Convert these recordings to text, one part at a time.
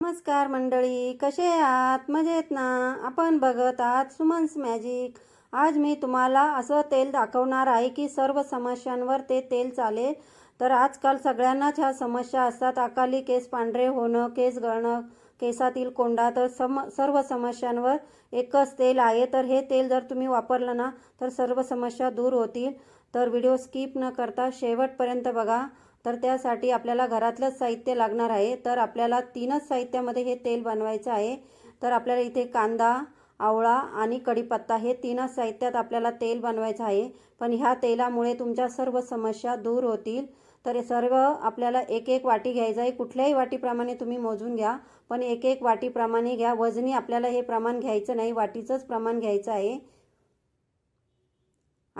नमस्कार मंडळी कसे आहात? मजेत ना? आपण बघत आहात सुमन्स मॅजिक. आज मी तुम्हाला असं तेल दाखवणार आहे की सर्व समस्यांवर ते तेल चालेल. तर आजकाल सगळ्यांनाच ह्या समस्या असतात. अकाली केस पांढरे होणं केस गळणं केसातील कोंडा तर सम सर्व समस्यांवर एकच तेल आहे. तर हे तेल जर तुम्ही वापरलं ना तर सर्व समस्या दूर होतील. तर व्हिडिओ स्किप न करता शेवटपर्यंत बघा. तर त्यासाठी आपल्याला घरातलंच साहित्य लागणार आहे. तर आपल्याला तीनच साहित्यामध्ये हे तेल बनवायचं आहे. तर आपल्याला इथे कांदा आवळा आणि कढीपत्ता हे तीनच साहित्यात आपल्याला तेल बनवायचं आहे. पण ह्या तेलामुळे तुमच्या सर्व समस्या दूर होतील. तर हे सर्व आपल्याला एक एक वाटी घ्यायचं आहे. कुठल्याही वाटीप्रमाणे तुम्ही मोजून घ्या. पण एक एक वाटीप्रमाणे घ्या. वजनी आपल्याला हे प्रमाण घ्यायचं नाही. वाटीचंच प्रमाण घ्यायचं आहे.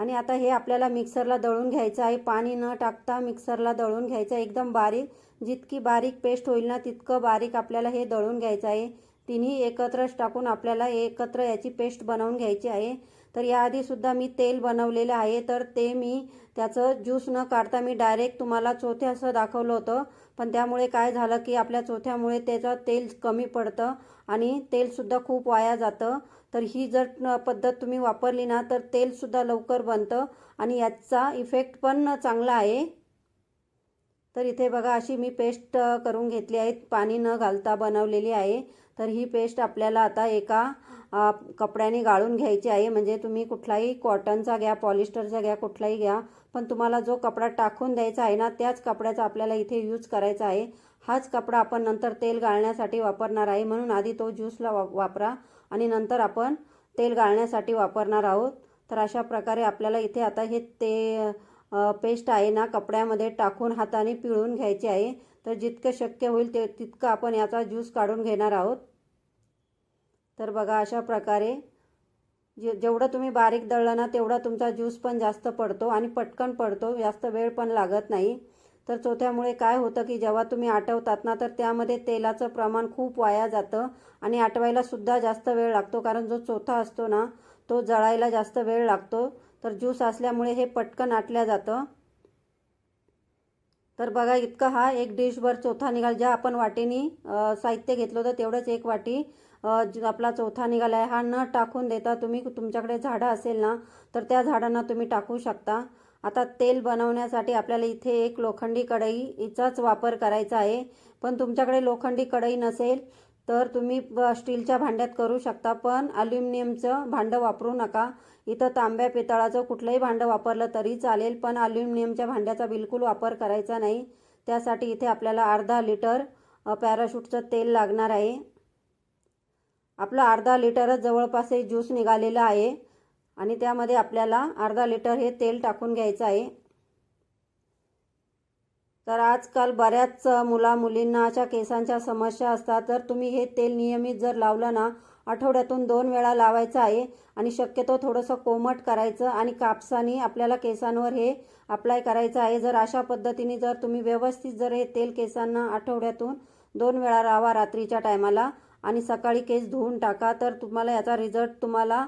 आणि आता हे आपल्याला मिक्सरला दळून घ्यायचं आहे. पाणी न टाकता मिक्सरला दळून घ्यायचं आहे. एकदम बारीक जितकी बारीक पेस्ट होईल ना तितकं बारीक आपल्याला हे दळून घ्यायचं आहे. तिन्ही एकत्रच टाकून आपल्याला एकत्र याची पेस्ट बनवून घ्यायची आहे. तर याआधीसुद्धा मी तेल बनवलेलं आहे. तर ते मी त्याचं ज्यूस न काढता मी डायरेक्ट तुम्हाला चोथे असं दाखवलं होतं. पण त्यामुळे काय झालं की आपल्या चोथ्यामुळे त्याचं तेल कमी पडतं आणि तेलसुद्धा खूप वाया जातं. तर ही जर पद्धत तुम्ही वापरली ना तर तेलसुद्धा लवकर बनतं आणि याचा इफेक्ट पण चांगला आहे. तर इथे बघा अशी मी पेस्ट करून घेतली आहे. पाणी न घालता बनवलेली आहे. तर ही पेस्ट आपल्याला आता एका कपड्याने गाळून घ्यायची आहे. म्हणजे तुम्ही कुठलाही कॉटनचा घ्या पॉलिस्टरचा घ्या कुठलाही घ्या. पण तुम्हाला जो कपडा टाकून द्यायचा आहे ना त्याच कपड्याचा आपल्याला इथे यूज करायचा आहे. हाच कपडा आपण नंतर तेल गाळण्यासाठी वापरणार आहे. म्हणून आधी तो ज्यूसला वा वापरा. आणि नंतर आपण तेल गाळण्यासाठी वापरणार आहोत. तर अशा प्रकारे आपल्याला इथे आता हे ते पेस्ट आहे ना कपड्यामध्ये टाकून हाताने पिळून घ्यायचे आहे. तर जितकं शक्य होईल ते तितकं आपण याचा ज्यूस काढून घेणार आहोत. तर बघा अशा प्रकारे जे जेवढं तुम्ही बारीक दळलं ना तेवढा तुमचा ज्यूस पण जास्त पडतो आणि पटकन पडतो. जास्त वेळ पण लागत नाही. तर चोथ्यामुळे काय होतं की जेव्हा तुम्ही आटवतात ना तर त्यामध्ये तेलाचं प्रमाण खूप वाया जातं आणि आटवायला सुद्धा जास्त वेळ लागतो. कारण जो चोथा असतो ना तो जळायला जास्त वेळ लागतो. तर ज्यूस असल्यामुळे हे पटकन आटल्या जातं. तर बघा इतकं हा एक डिशभर चोथा निघाल. ज्या आपण वाटीनी साहित्य घेतलं होतं तेवढंच एक वाटी. आपला चौथा निघाला आहे हा न टाकून देता तुम्ही तुमच्याकडे झाडं असेल ना तर त्या झाडांना तुम्ही टाकू शकता. आता तेल बनवण्यासाठी आपल्याला इथे एक लोखंडी कढईचाच वापर करायचा आहे. पण तुमच्याकडे लोखंडी कढई नसेल तर तुम्ही स्टीलच्या भांड्यात करू शकता. पण अल्युमिनियमचं भांडं वापरू नका. इथं तांब्या पितळाचं कुठलंही भांडं वापरलं तरी चालेल पण अल्युमिनियमच्या भांड्याचा बिलकुल वापर करायचा नाही. त्यासाठी इथे आपल्याला अर्धा लिटर पॅराशूटचं तेल लागणार आहे. आपलं अर्धा लिटरच जवळपास ज्यूस निघालेला आहे. आणि त्यामध्ये आपल्याला अर्धा लिटर हे तेल टाकून घ्यायचं आहे. तर आजकाल बऱ्याच मुला मुलींना अशा केसांच्या समस्या असतात. तर तुम्ही हे तेल नियमित जर लावलं ना आठवड्यातून दोन वेळा लावायचं आहे आणि शक्यतो थोडंसं कोमट करायचं आणि कापसाने आपल्याला केसांवर हे अप्लाय करायचं आहे. जर अशा पद्धतीने जर तुम्ही व्यवस्थित जर हे तेल केसांना आठवड्यातून दोन वेळा लावा रात्रीच्या टायमाला आणि सकाळी केस धुवून टाका. तर तुम्हाला याचा रिझल्ट तुम्हाला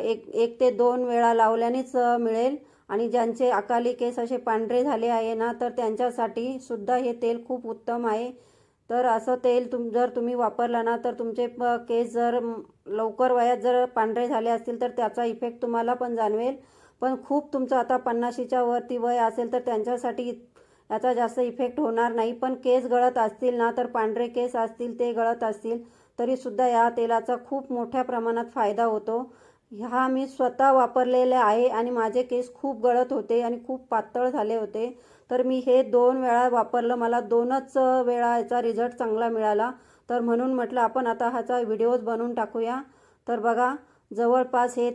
एक एक ते दोन वेळा लावल्यानेच मिळेल. आणि ज्यांचे अकाली केस असे पांढरे झाले आहे ना तर त्यांच्यासाठी सुद्धा हे तेल खूप उत्तम आहे. तर असं तेल तुम जर तुम्ही वापरलं ना तर तुमचे प केस जर लवकर वयात जर पांढरे झाले असतील तर त्याचा इफेक्ट तुम्हाला पण जाणवेल. पण खूप तुमचं आता पन्नाशीच्या वरती वय असेल तर त्यांच्यासाठी याचा जास्त इफेक्ट होणार नाही. पण केस गळत असतील ना तर पांढरे केस असतील ते गळत असतील. तरीसुद्धा या तेलाचा खूप मोठ्या प्रमाणात फायदा होतो. हा मी स्वतः वापरलेले आहे आणि माझे केस खूप गळत होते आणि खूप पातळ झाले होते. तर मी हे दोन वेळा वापरलं. मला दोनच वेळा याचा रिझल्ट चांगला मिळाला. तर म्हणून म्हटलं आपण आता ह्याचा व्हिडिओज बनवून टाकूया. तर बघा जवळपास हे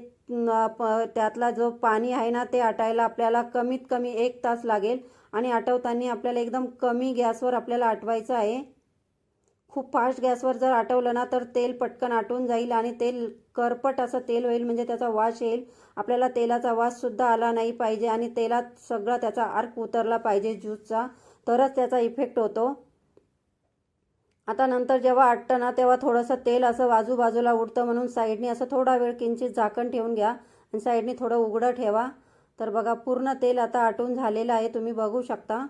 त्यातला जो पाणी आहे ना ते आटायला आपल्याला कमीत कमी एक तास लागेल. आणि आटवताना आपल्याला एकदम कमी गॅसवर आपल्याला आटवायचं आहे. खूप फास्ट गॅसवर जर आटवलं ना तर तेल पटकन आटून जाईल आणि तेल करपट असं तेल होईल म्हणजे त्याचा वास येईल. आपल्याला तेलाचा वाससुद्धा आला नाही पाहिजे आणि तेलात सगळा त्याचा आर्क उतरला पाहिजे ज्यूसचा. तरच त्याचा इफेक्ट होतो. आता नंतर जेव्हा आटतं ना तेव्हा थोडंसं तेल असं बाजूबाजूला उडतं म्हणून साईडने असं थोडा वेळ किंचित झाकण ठेवून घ्या आणि साईडने थोडं उघडं ठेवा. तर बघा पूर्ण तेल आता आटून झालेलं आहे तुम्ही बघू शकता.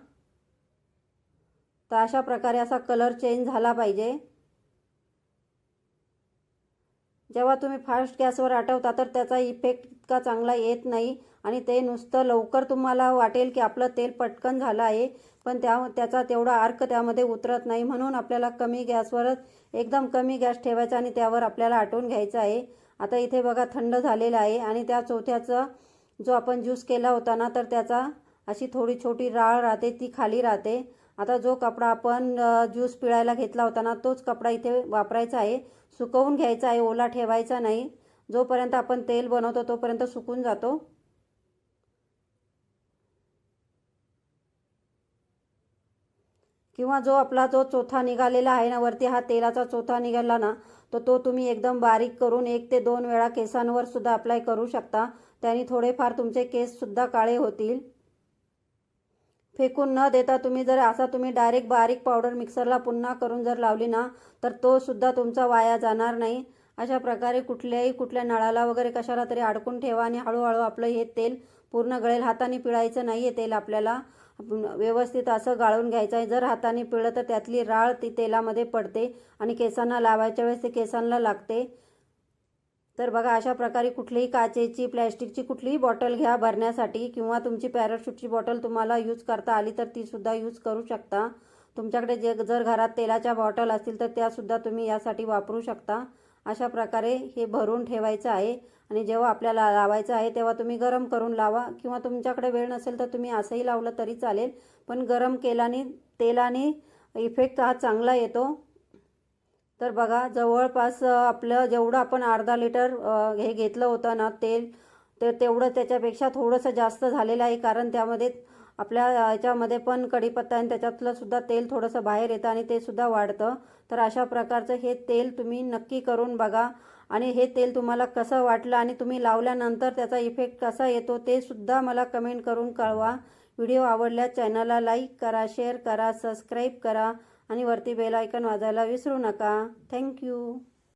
तर अशा प्रकारे असा कलर चेंज झाला पाहिजे. जेव्हा तुम्ही फास्ट गॅसवर आटवता तर त्याचा इफेक्ट इतका चांगला येत नाही आणि ते नुसतं लवकर तुम्हाला वाटेल की आपलं तेल पटकन झालं आहे पण त्या त्याचा तेवढा अर्क त्यामध्ये उतरत नाही. म्हणून आपल्याला कमी गॅसवरच एकदम कमी गॅस ठेवायचा आणि त्यावर आपल्याला आटवून घ्यायचं आहे. आता इथे बघा थंड झालेलं आहे आणि त्या चौथ्याचा जो आपण ज्यूस केला होता ना तर त्याचा अशी थोडी छोटी राळ राहते ती खाली राहते. आता जो कपडा आपण ज्यूस पिळायला घेतला होता ना तोच कपडा इथे वापरायचा आहे. सुकवून घ्यायचा आहे ओला ठेवायचा नाही. जोपर्यंत आपण तेल बनवतो तोपर्यंत सुकून जातो. किंवा जो आपला जो चोथा निघालेला आहे ना वरती हा तेलाचा चोथा निघाला ना तर तो तुम्ही एकदम बारीक करून एक ते दोन वेळा केसांवर सुद्धा अप्लाय करू शकता. त्याने थोडेफार तुमचे केस सुद्धा काळे होतील. फेकून न देता तुम्ही जर असा तुम्ही डायरेक्ट बारीक पावडर मिक्सरला पुन्हा करून जर लावली ना तर तो सुद्धा तुमचा वाया जाणार नाही. अशा प्रकारे कुठल्याही कुठल्या नळाला वगैरे कशाला तरी अडकून ठेवा आणि हळूहळू आपलं हे तेल पूर्ण गळेल. हाताने पिळायचं नाही आहे तेल आपल्याला. व्यवस्थित असं गाळून घ्यायचं आहे जर हाताने पिळलं तर त्यातली राळ ती तेलामध्ये पडते आणि केसांना लावायच्या वेळेस ते केसांना लागते. तर बघा अशा प्रकारे कुठलीही काचेची प्लॅस्टिकची कुठलीही बॉटल घ्या भरण्यासाठी किंवा तुमची पॅराशूटची बॉटल तुम्हाला यूज करता आली तर ती सुद्धा यूज करू शकता. तुमच्याकडे जे जर घरात तेलाच्या बॉटल असतील तर त्यासुद्धा तुम्ही यासाठी वापरू शकता. अशा प्रकारे हे भरून ठेवायचं आहे. आणि जेव्हा आपल्याला लावायचं आहे तेव्हा तुम्ही गरम करून लावा किंवा तुमच्याकडे वेळ नसेल तर तुम्ही असंही लावलं तरी चालेल. पण गरम केल्याने तेलाने इफेक्ट हा चांगला येतो. तर बघा जवळपास आपलं जेवढं आपण अर्धा लिटर हे घेतलं होतं ना तेल तर तेवढं त्याच्यापेक्षा थोडंसं जास्त झालेलं आहे. कारण त्यामध्ये आपल्या याच्यामध्ये पण कढीपत्ता आणि त्याच्यातलं सुद्धा तेल थोडंसं बाहेर येतं आणि ते सुद्धा वाढतं. तर अशा प्रकारचं हे तेल तुम्ही नक्की करून बघा. आणि हे तेल तुम्हाला कसं वाटलं आणि तुम्ही लावल्यानंतर त्याचा इफेक्ट कसा येतो ते सुद्धा मला कमेंट करून कळवा. व्हिडिओ आवडल्यास चॅनलला लाईक करा शेअर करा सबस्क्राईब करा. आणि वरती बेल आयकन वाजायला विसरू नका. थँक्यू